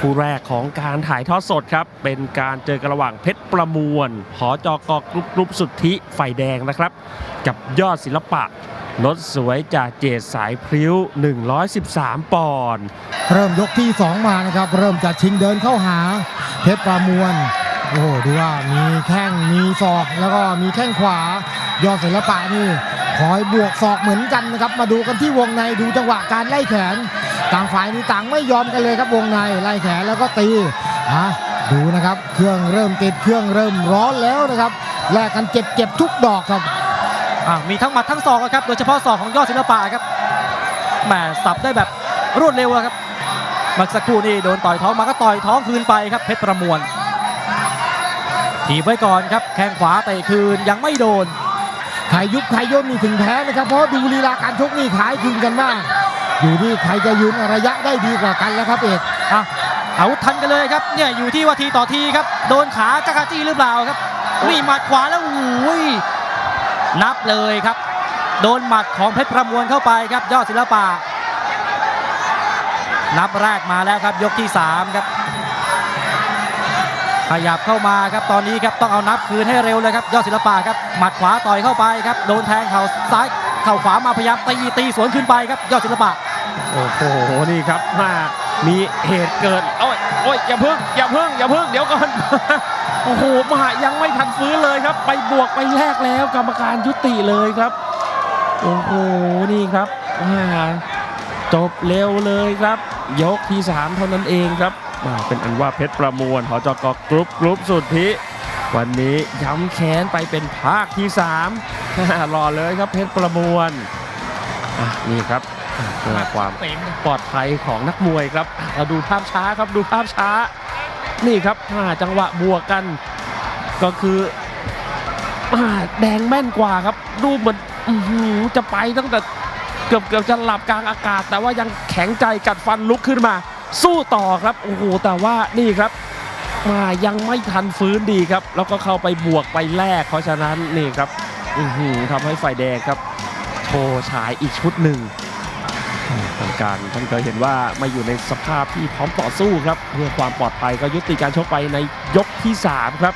คู่แรกของการถ่ายทอดสดครับ เป็นการเจอกันระหว่างเพชรประมวล หอจอกกรุ๊ปกรุ๊ปสุทธิไฟแดงนะครับ กับยอดศิลปะรถสวยจากเจดสายพริ้ว 113 ปอนด์เริ่มยกที่ 2 มานะครับ เริ่มจะชิงเดินเข้าหา เพชรประมวล โอ้โหดูว่ามีแข้งมีศอก แล้วก็มีแข้งขวายอดศิลปะนี่คอยบวกศอกเหมือนกันนะครับ มาดูกันที่วงในดูจังหวะการไล่แขน ต่างฝ่ายนี่ต่างไม่ยอมกันเลยครับวงในไล่แขนแล้วก็ตีอะดูนะครับ เครื่องเริ่มติดเครื่องเริ่มร้อนแล้วนะครับแลกกันเจ็บเจ็บทุกดอกครับอะมีทั้งหมัดทั้งศอกอะครับ โดยเฉพาะศอกของยอดศิลปะครับแหมสับได้แบบรวดเร็วอะครับเมื่อสักครู่นี่โดนต่อยท้องมาก็ต่อยท้องคืนไปครับเพชรประมวลถีบไว้ก่อนครับแข้งขวาเตะคืนยังไม่โดนใครยุบใครย่นนี่ถึงแพ้นะครับ เพราะดูลีลาการชกนี่ขายคืนกันมาก อยู่ที่ใครจะยืนระยะได้ดีกว่ากันแล้วครับเอกอะอาทันกันเลยครับเนี่ยอยู่ที่ว่าทีต่อทีครับ โดนขาจักรจี้หรือเปล่าครับนี่หมัดขวาแล้วโอ้ยนับเลยครับ โดนหมัดของเพชรประมวลเข้าไปครับ ยอดศิลปะนับแรกมาแล้วครับยกที่ 3 ครับ ขยับเข้ามาครับตอนนี้ครับต้องเอานับคืนให้เร็วเลยครับ ยอดศิลปะครับหมัดขวาต่อยเข้าไปครับ โดนแทงเข่าซ้ายเข่าขวามาพยายามตีตีสวนขึ้นไปครับ ยอดศิลปะ โอ้โห นี่ครับมามีเหตุเกิดโอ้ยโอ้ยอย่าพึ่งอย่าพึ่งอย่าพึ่งเดี๋ยวก่อน โอ้โหมายังไม่ทันฟื้นเลยครับ ไปบวกไปแลกแล้วกรรมการยุติเลยครับ โอ้โห นี่ครับมาจบเร็วเลยครับ ยกที่ 3 เท่านั้นเองครับมาเป็นอันว่าเพชรประมวลหอจกกรุ๊ปกรุ๊ปสุดทิวันนี้ย้ำแค้นไปเป็นภาคที่3รอเลยครับเพชรประมวลอะนี่ครับ เพื่อความปลอดภัยของนักมวยครับอะเราดูภาพช้าครับดูภาพช้า นี่ครับอ่าจังหวะบวกกัน ก็คืออ่าแดงแม่นกว่าครับ ดูเหมือนอื้อหือจะไปตั้งแต่เกือบเกือบจะหลับกลางอากาศ แต่ว่ายังแข็งใจกัดฟันลุกขึ้นมา สู้ต่อครับโอ้โหแต่ว่านี่ครับมายังไม่ทันฟื้นดีครับ แล้วก็เข้าไปบวกไปแลกเพราะฉะนั้นนี่ครับอื้อหือทำให้ฝ่ายแดงครับโชว์ฉายอีกชุดหนึ่ง ทางการท่านก็เห็นว่าไม่อยู่ในสภาพที่พร้อมต่อสู้ครับ เพื่อความปลอดภัยก็ยุติการชกไปในยกที่ 3 ครับ